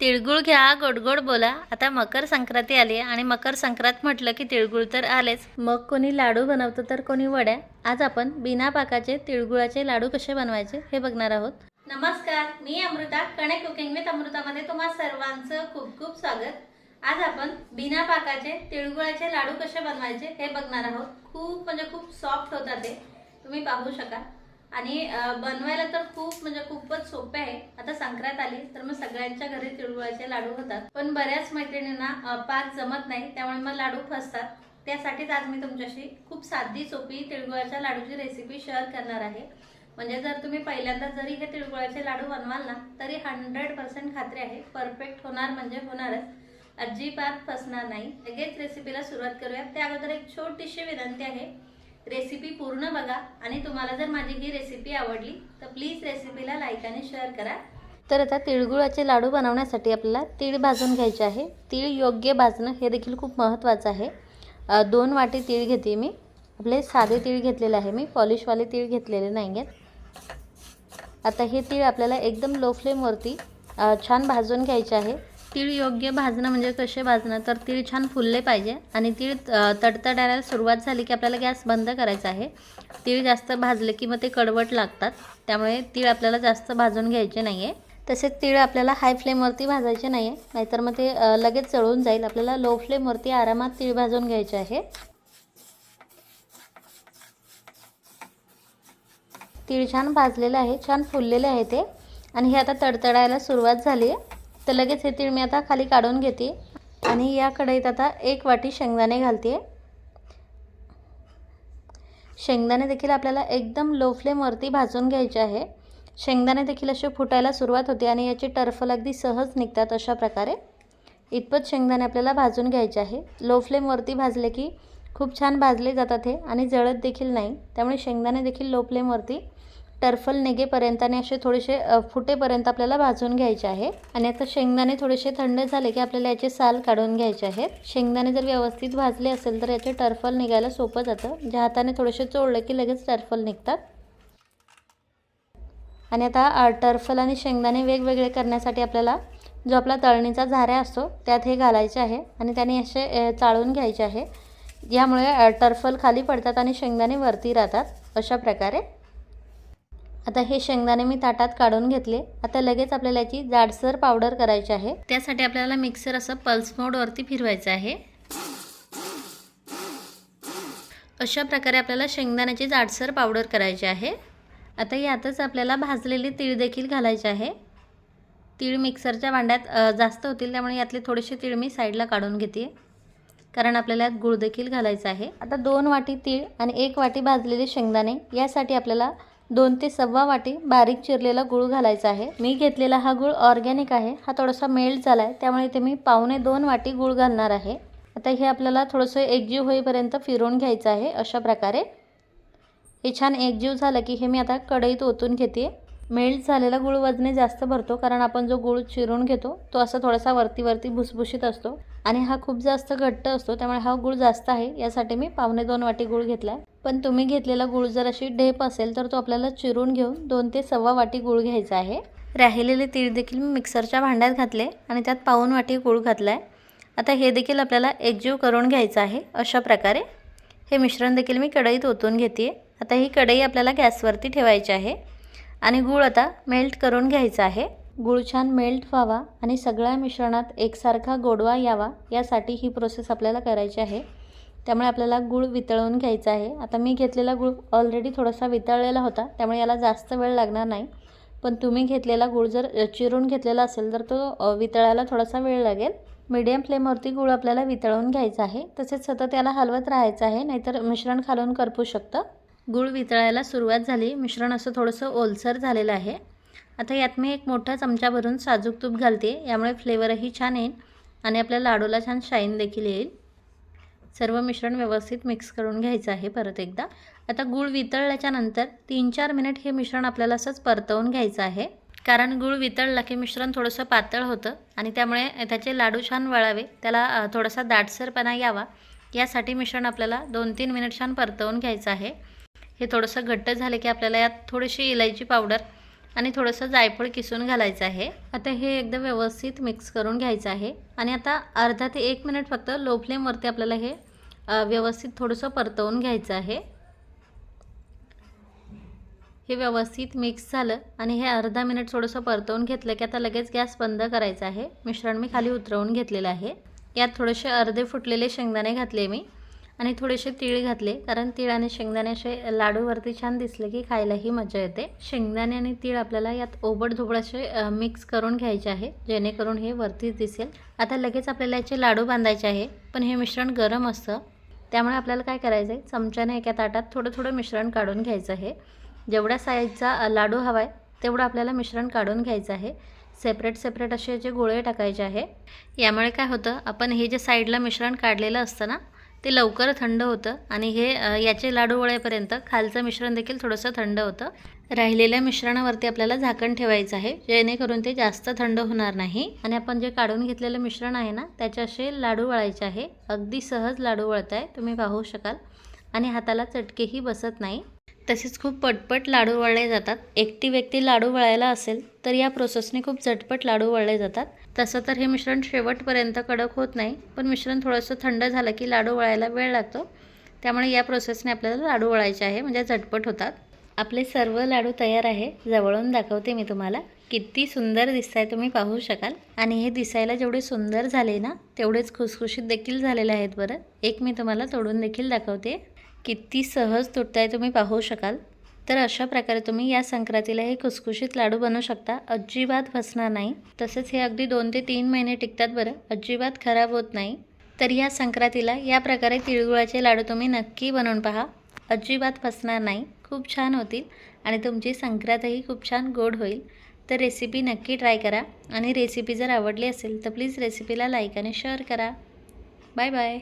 तिळगुळ घ्या गोड गोड बोला. आता मकर संक्रांती आली आहे आणि मकर संक्रांत म्हटलं की तिळगुळ तर आलेच. मग कोणी लाडू बनवतं तर कोणी वड्या आज आपण बिना पाकाचे तिळगुळाचे लाडू कसे बनवायचे हे बघणार आहोत. नमस्कार मी अमृता कणे कुकिंग विथ अमृतामध्ये तुम्हा सर्वांचं खूप खूप स्वागत. आज आपण बिना पाकाचे तिळगुळाचे लाडू कसे बनवायचे हे बघणार आहोत. खूप म्हणजे खूप सॉफ्ट होतात ते. तुम्ही पाहू शकाल. आणि बनवायला तर खूप म्हणजे खूपच सोपे आहे. आता संक्रांत आली तर मग सगळ्यांच्या घरी तिळगुळाचे लाडू होतात. पण बऱ्याच मैत्रिणींना पाक जमत नाही त्यामुळे मग लाडू फसतात. त्यासाठीच आज मी तुमच्याशी खूप साधी सोपी तिळगुळाच्या लाडूची रेसिपी शेअर करणार आहे. म्हणजे जर तुम्ही पहिल्यांदा जरी हे तिळगुळाचे लाडू बनवाल ना तरी हंड्रेड पर्सेंट खात्री आहे. परफेक्ट होणार म्हणजे होणारच. अजिबात फसणार नाही. लगेच रेसिपीला सुरुवात करूया. त्या अगोदर एक छोटीशी विनंती आहे. रेसिपी पूर्ण बघा आणि तुम्हाला जर माझी ही रेसिपी आवडली तर प्लीज रेसिपीला लाईक आणि शेअर करा. तर आता तिळगुळाचे लाडू बनवण्यासाठी आपल्याला तीळ भाजून घ्यायचे आहे. तीळ योग्य भाजणं हे देखील खूप महत्त्वाचं आहे. दोन वाटी तीळ घेते मी. आपले साधे तीळ घेतलेले आहे मी. पॉलिशवाले तीळ घेतलेले नाही आहेत. आता हे तीळ आपल्याला एकदम लो फ्लेमवरती छान भाजून घ्यायचे आहे. तीळ योग्य भाजणं म्हणजे कसे भाजणं? तर तीळ छान फुलले पाहिजे आणि तीळ तडतडायला सुरुवात झाली की आपल्याला गॅस बंद करायचा आहे. तीळ जास्त भाजले की मग ते कडवट लागतात. त्यामुळे तीळ आपल्याला जास्त भाजून घ्यायचे नाही आहे तसेच तीळ आपल्याला हाय फ्लेमवरती भाजायचे नाही आहे नाहीतर मग ते लगेच जळून जाईल. आपल्याला लो फ्लेमवरती आरामात तीळ भाजून घ्यायचे आहे. तीळ छान भाजलेलं आहे. छान फुललेले आहे ते. आणि हे आता तडतडायला सुरुवात झाली आहे तर लगेच हे तीळ मी आता खाली काढून घेते. आणि या कढईत आता एक वाटी शेंगदाणे घालते. शेंगदाणे देखील आपल्याला एकदम लो फ्लेमवरती भाजून घ्यायचे आहे. शेंगदाणे देखील असे फुटायला सुरुवात होते आणि याची टर्फल अगदी सहज निघतात अशा प्रकारे. इतपत शेंगदाणे आपल्याला भाजून घ्यायचे आहे. लो फ्लेमवरती भाजले की खूप छान भाजले जातात हे आणि जळत देखील नाही. त्यामुळे शेंगदाणे देखील लो फ्लेमवरती टर्फल निघेपर्यंत आणि असे थोडेसे फुटेपर्यंत आपल्याला भाजून घ्यायचे आहे. आणि आता शेंगदाणे थोडेसे थंड झाले की आपल्याला याचे साल काढून घ्यायचे आहेत. शेंगदाणे जर व्यवस्थित भाजले असेल तर याचे टर्फल निघायला सोपं जातं. ज्या हाताने थोडेसे चोळलं की लगेच टर्फल निघतात. आणि आता टर्फल आणि शेंगदाणे वेगवेगळे करण्यासाठी आपल्याला जो आपला तळणीचा झाऱ्या असतो त्यात हे घालायचे आहे आणि त्याने असे चाळून घ्यायचे आहे. यामुळे टर्फल खाली पडतात आणि शेंगदाणे वरती राहतात. अशा प्रकारे आता हे शेंगदाणे मी ताटात काढून घेतले. आता लगेच आपल्याला याची जाडसर पावडर करायची आहे. त्यासाठी आपल्याला मिक्सर असं पल्स मोडवरती फिरवायचं आहे. अशा प्रकारे आपल्याला शेंगदाण्याची जाडसर पावडर करायची आहे. आता यातच आपल्याला भाजलेले तीळ देखील घालायचे आहे. तीळ मिक्सरच्या भांड्यात जास्त होतील त्यामुळे यातले थोडेसे तीळ मी साईडला काढून घेते. कारण आपल्याला यात गूळ देखील घालायचा आहे. आता दोन वाटी तीळ आणि एक वाटी भाजलेले शेंगदाणे यासाठी आपल्याला दोन ते सव्वा वाटी बारीक चिरलेला गूळ घालायचा आहे. मी घेतलेला हा गूळ ऑर्गॅनिक आहे. हा थोडासा मेल्ट झाला आहे. त्यामुळे इथे मी पावणे दोन वाटी गूळ घालणार आहे. आता हे आपल्याला थोडंसं एकजीव होईपर्यंत फिरवून घ्यायचं आहे अशा प्रकारे. हे छान एकजीव झालं की हे मी आता कढईत ओतून घेते मेल्ट झालेला गूळ वजने जास्त भरतो कारण आपण जो गूळ चिरून घेतो तो असा थोडासा वरती वरती भुसभुशीत असतो. आणि हा खूप जास्त घट्ट असतो त्यामुळे हा गूळ जास्त आहे. यासाठी मी पावणे दोन वाटी गूळ घेतला आहे. पण तुम्ही घेतलेला गूळ जर अशी ढेप असेल तर तो आपल्याला चिरून घेऊन दोन ते सव्वा वाटी गूळ घ्यायचा आहे. राहिलेले तीळ देखील मी मिक्सरच्या भांड्यात घातले आणि त्यात पाऊन वाटी गूळ घातला आहे आता हे देखील आपल्याला एकजीव करून घ्यायचं आहे अशा प्रकारे. हे मिश्रण देखील मी कढईत ओतून घेते आता ही कढई आपल्याला गॅसवरती ठेवायची आहे आणि गूळ आता मेल्ट करून घ्यायचा आहे. गूळ छान मेल्ट व्हावा आणि सगळ्या मिश्रणात एकसारखा गोडवा यावा यासाठी ही प्रोसेस आपल्याला करायची आहे. त्यामुळे आपल्याला गूळ वितळवून घ्यायचा आहे. आता मी घेतलेला गूळ ऑलरेडी थोडासा वितळलेला होता. त्यामुळे याला जास्त वेळ लागणार नाही. पण तुम्ही घेतलेला गूळ जर चिरून घेतलेला असेल तर तो वितळायला थोडासा वेळ लागेल. मीडियम फ्लेमवरती गूळ आपल्याला वितळवून घ्यायचा आहे. तसेच सतत याला हलवत राहायचं आहे नाहीतर मिश्रण खालून करपू शकतं. गूळ वितळायला सुरुवात झाली. मिश्रण असं थोडंसं ओलसर झालेलं आहे. आता यात मी एक मोठा चमचा भरून साजूक तूप घालते. यामुळे फ्लेवरही छान येईल आणि आपल्या लाडूला छान शाईन देखील येईल. सर्व मिश्रण व्यवस्थित मिक्स करून घ्यायचं आहे परत एकदा. आता गूळ वितळल्याच्यानंतर तीन चार मिनिट हे मिश्रण आपल्याला असंच परतवून घ्यायचं आहे. कारण गूळ वितळला की मिश्रण थोडंसं पातळ होतं आणि त्यामुळे त्याचे लाडू छान वळावे त्याला थोडासा दाटसरपणा यावा. यासाठी मिश्रण आपल्याला दोन तीन मिनिट छान परतवून घ्यायचं आहे. हे थोडंसं घट्ट झालं की आपल्याला यात थोडीशी इलायची पावडर आणि थोडंसं जायफळ किसून घालायचं आहे. आता हे एकदम व्यवस्थित मिक्स करून घ्यायचं आहे. आणि आता अर्धा ते एक मिनिट फक्त लो फ्लेमवरती आपल्याला हे व्यवस्थित थोडंसं परतवून घ्यायचं आहे. हे व्यवस्थित मिक्स झालं आणि हे अर्धा मिनिट थोडंसं परतवून घेतलं की आता लगेच गॅस बंद करायचा आहे. मिश्रण मी खाली उतरवून घेतलेलं आहे. यात थोडेसे अर्धे फुटलेले शेंगदाणे घातले मी. आणि थोडेसे तीळ घातले कारण तीळ आणि शेंगदाणे असे लाडूवरती छान दिसले की खायलाही मजा येते. शेंगदाणे आणि तीळ आपल्याला यात ओबडधोबड असे मिक्स करून घ्यायचे आहे जेणेकरून हे वरतीच दिसेल. आता लगेच आपल्याला याचे लाडू बांधायचे आहे पण हे मिश्रण गरम असतं. त्यामुळे आपल्याला काय करायचं आहे चमच्याने एका ताटात थोडं थोडं मिश्रण काढून घ्यायचं आहे. जेवढ्या साईजचा लाडू हवा आहे तेवढं आपल्याला मिश्रण काढून घ्यायचं आहे. सेपरेट सेपरेट असे जे गोळे टाकायचे आहे. यामुळे काय होतं आपण हे जे साईडला मिश्रण काढलेलं असतं ना ते लवकर थंड होतं आणि हे याचे लाडू वळेपर्यंत खालचं मिश्रण देखील थोडंसं थंड होतं. राहिलेल्या मिश्रणावरती आपल्याला झाकण ठेवायचं आहे जेणेकरून ते जास्त थंड होणार नाही. आणि आपण जे काढून घेतलेलं मिश्रण आहे ना त्याचे असे लाडू वळायचे आहे. अगदी सहज लाडू वळत आहे तुम्ही पाहू शकाल. आणि हाताला चटकेही बसत नाही. तसेच खूप पटपट लाडू वळले जातात. एकटी व्यक्ती लाडू वळायला असेल तर या प्रोसेसने खूप झटपट लाडू वळले जातात. तसं तर हे मिश्रण शेवटपर्यंत कडक होत नाही पण मिश्रण थोडंसं थंड झालं की लाडू वळायला वेळ लागतो. त्यामुळे या प्रोसेसने आपल्याला लाडू वळायचे आहे म्हणजे झटपट होतात. आपले सर्व लाडू तयार आहे. जवळून दाखवते मी तुम्हाला. किती सुंदर दिसत आहे तुम्ही पाहू शकाल. आणि हे दिसायला जेवढे सुंदर झाले ना तेवढेच खुसखुशीत देखील झालेले आहेत बरं. एक मी तुम्हाला तोडून देखील दाखवते. किती सहज तुटताय तुम्ही पाहू शकाल. तर अशा प्रकारे तुम्ही या संक्रांतीला हे खुसखुशीत लाडू बनवू शकता. अजिबात फसणार नाही. तसेच हे अगदी दोन ते तीन महिने टिकतात बरं. अजिबात खराब होत नाही. तर या संक्रांतीला या प्रकारे तिळगुळाचे लाडू तुम्ही नक्की बनवून पहा. अजिबात फसणार नाही. खूप छान होतील आणि तुमची संक्रांतही खूप छान गोड होईल. तर रेसिपी नक्की ट्राय करा. आणि रेसिपी जर आवडली असेल तर प्लीज रेसिपीला लाईक आणि शेअर करा. Bye bye.